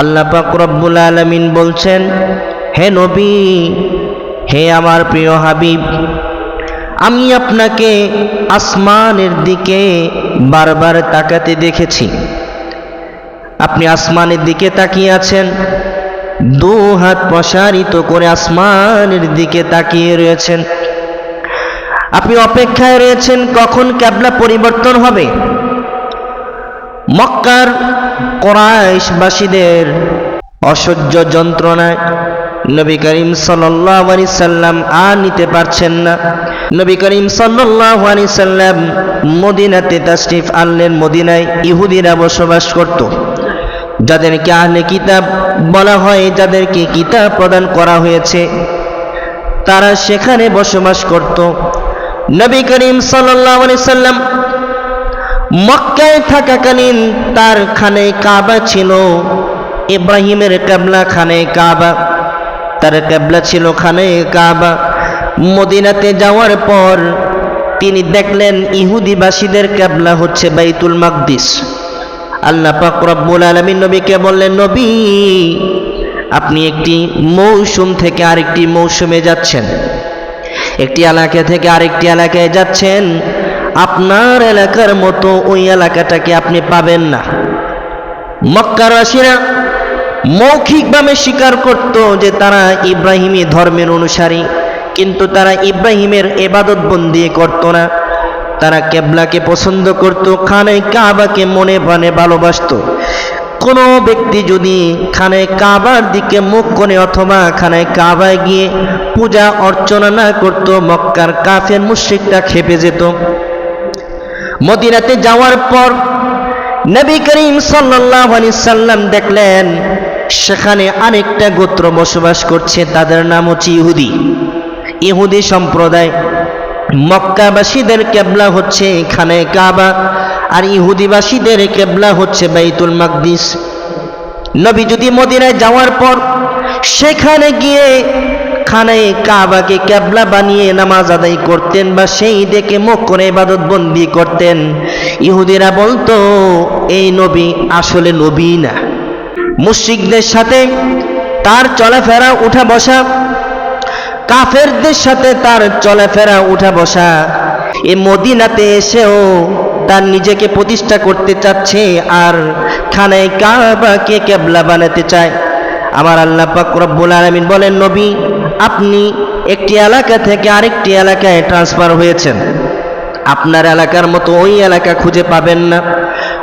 আল্লাহ পাক রব্বুল আলামিন বলছেন, হে নবী, হে আমার প্রিয় হাবিব, আমি আপনাকে আসমানের দিকে বারবার তাকাতে দেখেছি। আপনি আসমানের দিকে তাকিয়ে আছেন, দু হাত প্রসারিত করে আসমানের দিকে তাকিয়ে রয়েছেন। আপনি অপেক্ষায় রয়েছেন কখন ক্যাবলা পরিবর্তন হবে? মক্কার কোরাইশবাসীদের অসহ্য যন্ত্রণায় নবী করিম সাল্লি সাল্লাম আর নিতে পারছেন না। নবী করিম সাল্লি সাল্লাম মদিনাতে তাশরিফ আনলেন। মদিনায় ইহুদিরা বসবাস করত। যাদেরকে আহলে কিতাব বলা হয়, যাদেরকে কিতাব প্রদান করা হয়েছে, তারা সেখানে বসবাস করত। নবী করিম সাল্লি সাল্লাম মক্কায় থাকাকালীন তার খানে কাবা ছিল। ইব্রাহিমের কাবলা খানে কাবা। তার কাবলা ছিল খানে কাবা। মদিনাতে যাওয়ার পর তিনি দেখলেন ইহুদিবাসীদের কাবলা হচ্ছে বাইতুল মাকদিস। আল্লাহ পাক আলামিন নবীকে বললেন, নবী, আপনি একটি মৌসুম থেকে আরেকটি মৌসুমে যাচ্ছেন। একটি এলাকা থেকে আরেকটি এলাকায় যাচ্ছেন। আপনার এলাকার মতো ওই এলাকাটাকে আপনি পাবেন না। মক্কারবাসীরা মৌখিকভাবে স্বীকার করত যে তারা ইব্রাহিমী ধর্মের অনুসারী, কিন্তু তারা ইব্রাহিমের এবাদত বন্দি করত না। তারা কেবলাকে পছন্দ করত, খানে কাবাকে মনে প্রাণে ভালোবাসত। কোনো ব্যক্তি যদি খানে কাবার দিকে মুখ করে অথবা খানে কাবায় গিয়ে পূজা অর্চনা না করত, মক্কার কাফের মুশ্রিকটা খেপে যেত। মদিনাতে যাওয়ার পর নবী করিম সাল্লাহ সাল্লাম দেখলেন, সেখানে আরেকটা গোত্র বসবাস করছে, তাদের নাম হচ্ছে ইহুদি। ইহুদি সম্প্রদায় মক্কাবাসীদের কেবলা হচ্ছে এখানে কাবা, আর ইহুদিবাসীদের কেবলা হচ্ছে বাইতুল মাকদিস। নবী যদি মদিনায় যাওয়ার পর সেখানে গিয়ে খানে কাবাকে ক্যাবলা বানিয়ে নামাজ আদায় করতেন বা সেই দেখে মুখ করে ইবাদত বন্দি করতেন। ইহুদিরা বলতো, এই নবী আসলে নবী না। মুশ্রিকদের সাথে তার চলাফেরা উঠা বসা কাফেরদের সাথে তার চলাফেরা উঠা বসা এ মদিনাতে এসেও তার নিজেকে প্রতিষ্ঠা করতে চাচ্ছে আর খানায় কাবাকে ক্যাবলা বানাতে চায়। আমার আল্লাহ পাক রব্বুল আলামিন বলেন, নবী আপনি একটি এলাকা থেকে আরেকটি এলাকায় ট্রান্সফার হয়েছেন। আপনার এলাকার মতো ওই এলাকা খুঁজে পাবেন না।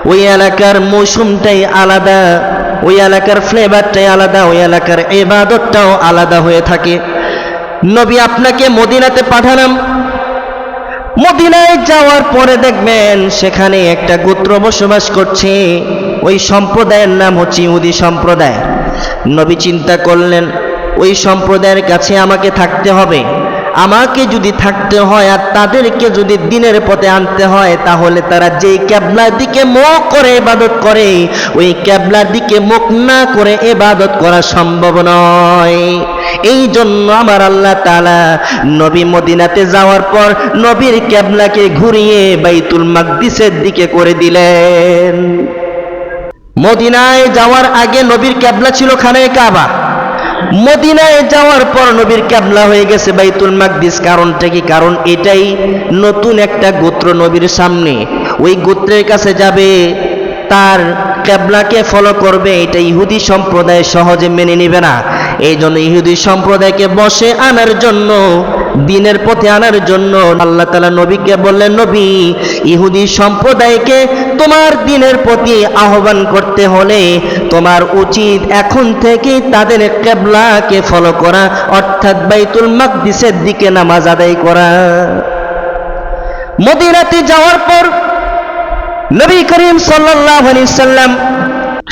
ওই এলাকার মৌসুমটাই আলাদা, ওই এলাকার ফ্লেভারটাই আলাদা, ওই এলাকার এবাদতটাও আলাদা হয়ে থাকে। নবী আপনাকে মদিনাতে পাঠালাম। মদিনায় যাওয়ার পরে দেখবেন সেখানে একটা গোত্র বসবাস করছে। ওই সম্প্রদায়ের নাম হচ্ছে ইহুদি সম্প্রদায়। নবী চিন্তা করলেন ওই সম্প্রদায়ের কাছে আমাকে থাকতে হবে। আমাকে যদি থাকতে হয় আর তাদেরকে যদি দিনের পথে আনতে হয়, তাহলে তারা যেই ক্যাবলার দিকে মুখ করে এবাদত করে, ওই ক্যাবলার দিকে মুখ না করে এবাদত করা সম্ভব নয়। এই জন্য আমার আল্লাহ তালা নবী মদিনাতে যাওয়ার পর নবীর ক্যাবলাকে ঘুরিয়ে বাইতুল মাকদিসের দিকে করে দিলেন। মদিনায় যাওয়ার আগে নবীর ক্যাবলা ছিল খানে কাবা। মদিনায় যাওয়ার পর নবীর ক্যাবলা হয়ে গেছে বাইতুল মাকদিস। কারণটা কি? কারণ এটাই নতুন একটা গোত্র নবীর সামনে। ওই গোত্রের কাছে যাবে, তার ক্যাবলাকে ফলো করবে, এটা ইহুদি সম্প্রদায় সহজে মেনে নেবে না। এই জন্য ইহুদি সম্প্রদায়কে বসে আনার জন্য দিনের পথে আনার জন্য আল্লাহ তালা নবীকে বললেন, নবী, ইহুদি সম্প্রদায়কে তোমার দিনের প্রতি আহ্বান করতে হলে তোমার উচিত এখন থেকে তাদের কেবলাকে ফলো করা, অর্থাৎ বাইতুল মাকদিসের দিকে নামাজ আদায় করা। মদিনাতে যাওয়ার পর নবী করিম সাল্লাহ সাল্লাম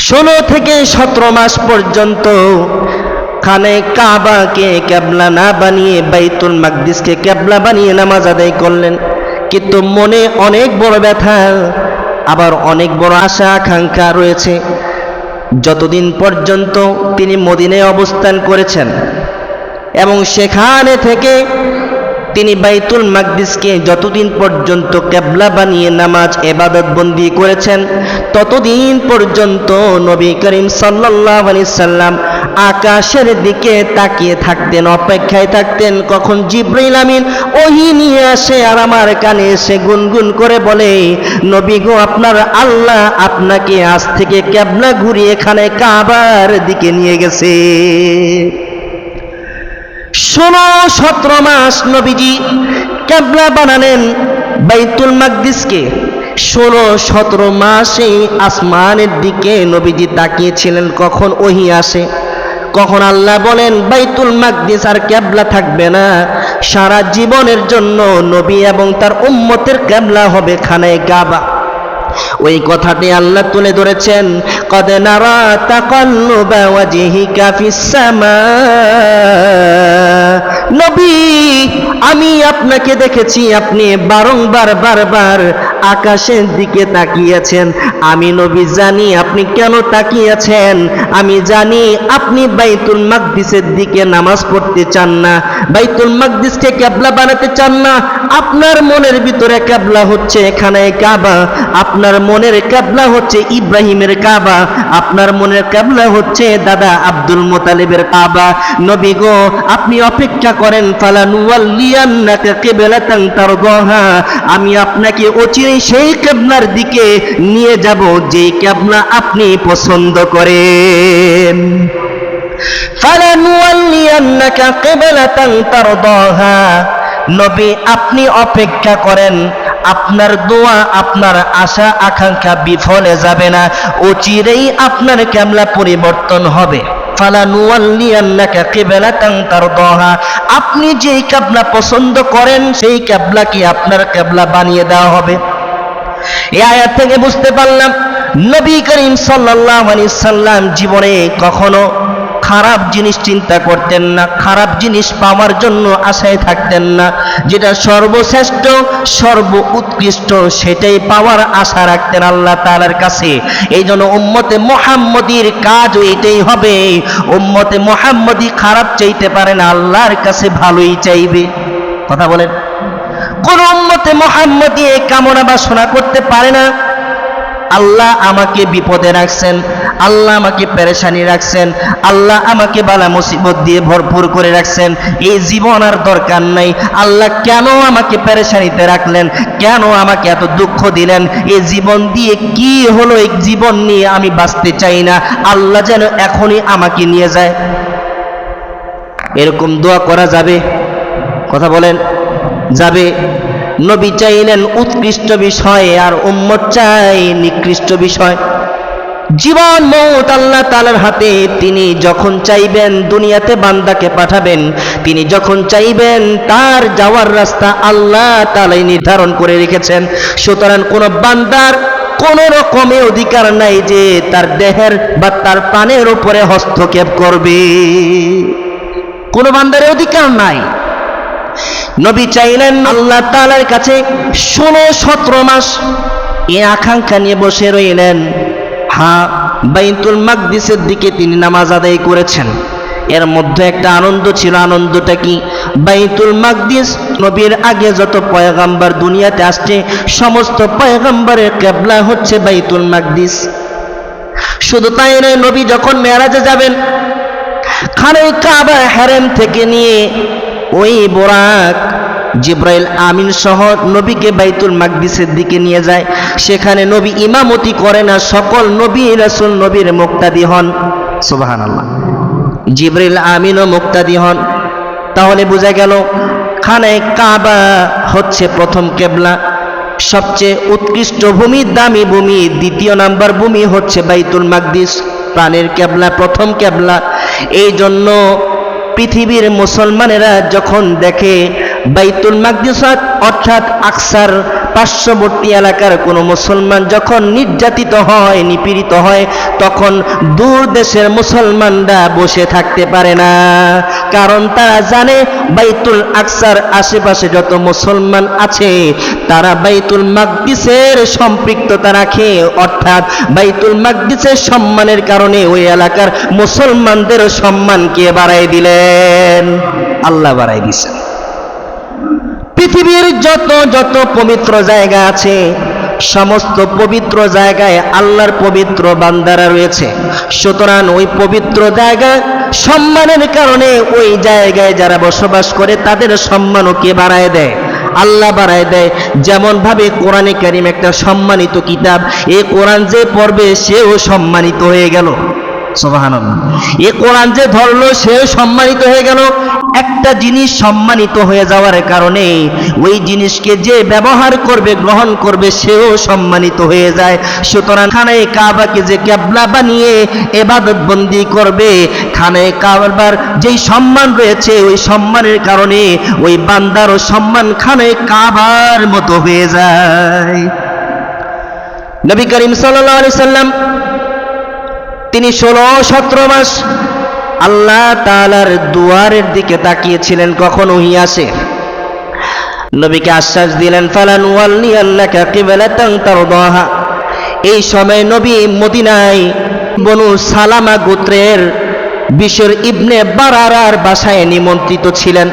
ষোলো থেকে সতেরো মাস পর্যন্ত খানে কাবাকে ক্যাবলা না বানিয়ে বাইতুল মাকদিসকে ক্যাবলা বানিয়ে নামাজ আদায় করলেন। কিন্তু মনে অনেক বড় ব্যথা, আবার অনেক বড় আশা, আকাঙ্ক্ষা রয়েছে। যতদিন পর্যন্ত তিনি মদিনে অবস্থান করেছেন এবং সেখানে থেকে তিনি বাইতুল মাকদিসকে যতদিন পর্যন্ত কেবলা বানিয়ে নামাজ, এবাদত বন্দি করেছেন, ততদিন পর্যন্ত নবী করিম সাল্লাল্লাহু আলাইহি সাল্লাম আকাশের দিকে তাকিয়ে থাকতেন, অপেক্ষায় থাকতেন। কখন জিব্রাইল আমিন ওহি নিয়ে আসে আর আমার কানে এসে গুনগুন করে বলে, নবী গো, আপনার আল্লাহ আপনাকে আজ থেকে কেবলা ঘুরিয়ে এখানে কাবার দিকে নিয়ে গেছে। ষোলো, সতেরো মাস নবীজি ক্যাবলা বানালেন বাইতুল মাকদিসকে। ষোলো, সতেরো মাসে আসমানের দিকে নবীজি তাকিয়েছিলেন, কখন ওহি আসে? কখন আল্লাহ বলেন, বাইতুল মাকদিস আর ক্যাবলা থাকবে না, সারা জীবনের জন্য নবী এবং তার উম্মতের ক্যাবলা হবে খানায় গাবা ওই কথাটি আল্লাহ তুলে ধরেছেন, কদ নারা তাকাল্লুবা ওয়াজহিকা ফিস নবী, আমি আপনাকে দেখেছি, আপনি বারংবার, বারবার আকাশের দিকে তাকিয়েছেন। আমি নবী, জানি আপনি কেন তাকিয়েছেন। আমি জানি আপনি বাইতুল মাকদিসের দিকে নামাজ পড়তে চান না। বাইতুল মাকদিসকে ক্যাবলা বানাতে চান না। আপনার মনের ভিতরে ক্যাবলা হচ্ছে এখানে কাবা। আপনার মনের ক্যাবলা হচ্ছে ইব্রাহিমের কাবা। আপনার মনের ক্যাবলা হচ্ছে দাদা আব্দুল মোতালিবের কাবা। নবী গো, আপনি অপেক্ষা করেন ফালানুয়াল্লিয়ান্নাকা কিবলাতান তারদাহা আমি আপনাকে অচিরেই সেই ক্যাবলার দিকে নিয়ে যাব, যেই ক্যাবলা আপনি পছন্দ করেন। ফালানুয়াল্লিয়ান্নাকা কিবলাতান তারদাহা নবী, আপনি অপেক্ষা করেন। আপনার দোয়া, আপনার আশা, আকাঙ্ক্ষা বিফলে যাবে না। অচিরেই আপনার ক্যামলা পরিবর্তন হবে। আপনি যেই ক্যাবলা পছন্দ করেন, সেই ক্যাবলাকে আপনার ক্যাবলা বানিয়ে দেওয়া হবে। এই আয়াত থেকে বুঝতে পারলাম, নবী করিম সাল্লাল্লাহু আলাইহি সাল্লাম জীবনে কখনো খারাপ জিনিস চিন্তা করতেন না, খারাপ জিনিস পাওয়ার জন্য আশায় থাকতেন না। যেটা সর্বশ্রেষ্ঠ সর্ব উৎকৃষ্ট সেটাই পাওয়ার আশা রাখতেন আল্লাহ তালার কাছে। এই জন্য উম্মতে মোহাম্মদীর কাজ এটাই হবে। উম্মতে মোহাম্মদী খারাপ চাইতে পারে না, আল্লাহর কাছে ভালোই চাইবে। কথা বলেন। কোন উম্মতে মোহাম্মদী এই কামনা বাসনা করতে পারে না? আল্লাহ আমাকে বিপদে রাখছেন। আল্লাহ আমাকে পেরেশানি রাখছেন, আল্লাহ আমাকে বালা মুসিবত দিয়ে ভরপুর করে রাখছেন, এই জীবন আর দরকার নাই। আল্লাহ কেন আমাকে পেরেশানিতে রাখলেন? কেন আমাকে এত দুঃখ দিলেন? এই জীবন দিয়ে কি হলো? এই জীবন নিয়ে আমি বাঁচতে চাই না। আল্লাহ যেন এখনই আমাকে নিয়ে যায়। এরকম দোয়া করা যাবে? কথা বলেন, যাবে। নবী চাইলেন উৎকৃষ্ট বিষয় আর উম্মত চাই নিকৃষ্ট বিষয়। জীবন, মৌত আল্লাহ তালার হাতে। তিনি যখন চাইবেন দুনিয়াতে বান্দাকে পাঠাবেন, তিনি যখন চাইবেন তার যাওয়ার রাস্তা আল্লাহ তালাই নির্ধারণ করে রেখেছেন। সুতরাং কোন বান্দার কোন রকমে অধিকার নাই যে তার দেহের বা তার প্রাণের উপরে হস্তক্ষেপ করবে। কোন বান্দারের অধিকার নাই। নবী চাইলেন আল্লাহ তালার কাছে ষোলো সতেরো মাস এ আকাঙ্ক্ষা নিয়ে বসে রইলেন। হ্যাঁ বাইতুল মাকদিসের দিকে তিনি নামাজ আদায় করেছেন। এর মধ্যে একটা আনন্দ ছিল, আনন্দটা কি? বাইতুল মাকদিস নবীর আগে যত পয়গাম্বার দুনিয়াতে আসছে, সমস্ত পয়গাম্বারের কেবলা হচ্ছে বাইতুল মাকদিস। শুধু তাই নয়, নবী যখন মেরাজে যাবেন খানে কাবা হ্যারেম থেকে নিয়ে ওই বোরাক জিব্রাইল আমিন সহ নবীকে বাইতুল মাকদিসের দিকে নিয়ে যায়। সেখানে নবী ইমামতি করে না সকল নবী রাসূল নবীর মুক্তাদি হন। সুবাহান আল্লাহ জিব্রাইল আমিনও মুক্তাদি হন। তাহলে বোঝা গেল খানে কাবা হচ্ছে প্রথম কেবলা। সবচেয়ে উৎকৃষ্ট ভূমি দামি ভূমি দ্বিতীয় নাম্বার ভূমি হচ্ছে বাইতুল মাকদিস প্রাণের কেবলা প্রথম কেবলা। এই জন্য পৃথিবীর মুসলমানেরা যখন দেখে বাইতুল মাকদিসাত, অর্থাৎ আকসার পার্শ্ববর্তী এলাকার কোনো মুসলমান যখন নির্যাতিত হয়, নিপীড়িত হয়, তখন দূর দেশের মুসলমানরা বসে থাকতে পারে না। কারণ তারা জানে বাইতুল আকসার আশেপাশে যত মুসলমান আছে, তারা বাইতুল মাকদিসের সম্পৃক্ততা রাখে। অর্থাৎ বাইতুল মাকদিসের সম্মানের কারণে ওই এলাকার মুসলমানদের সম্মানকে বাড়াই দিলেন? আল্লাহ বাড়াই দিছেন পৃথিবীর যত যত পবিত্র জায়গা আছে, সমস্ত পবিত্র জায়গায় আল্লাহর পবিত্র বান্দারা রয়েছে। সুতরাং ওই পবিত্র জায়গা সম্মানের কারণে ওই জায়গায় যারা বসবাস করে, তাদের সম্মানও কে বাড়ায় দেয়? আল্লাহ বাড়ায় দেয়। যেমন ভাবে কোরআনে কারিম একটা সম্মানিত কিতাব এই কোরআন যে পড়বে সেও সম্মানিত হয়ে গেল। সুবহানাল্লাহ। এ কোরআন যে ধরলো সেও সম্মানিত হয়ে গেল। একটা জিনিস সম্মানিত হয়ে যাওয়ার কারণে ওই জিনিসকে যে ব্যবহার করবে, গ্রহণ করবে, সেও সম্মানিত হয়ে যায়। সুতরাং খানায় কাবাকে যে ক্যাবলা বানিয়ে এবাদত বন্দি করবে, খানায় কাবার যেই সম্মান রয়েছে, ওই সম্মানের কারণে ওই বান্দারও সম্মান খানায় কাবার মতো হয়ে যায়। নবী করিম সাল্লাম, তিনি ষোলো সতেরো মাস আল্লাহ তালার দুয়ারের দিকে তাকিয়েছিলেন, কখন ওহি আসে। নবীকে আশ্বাস দিলেন, ফালান ওয়াল্লি আল্লাহকে কিবলাতান তারদাহা। এই সময় নবী মদিনায় বনু সালামা গোত্রের বিশ্বর ইবনে বারার বাসায় নিমন্ত্রিত ছিলেন।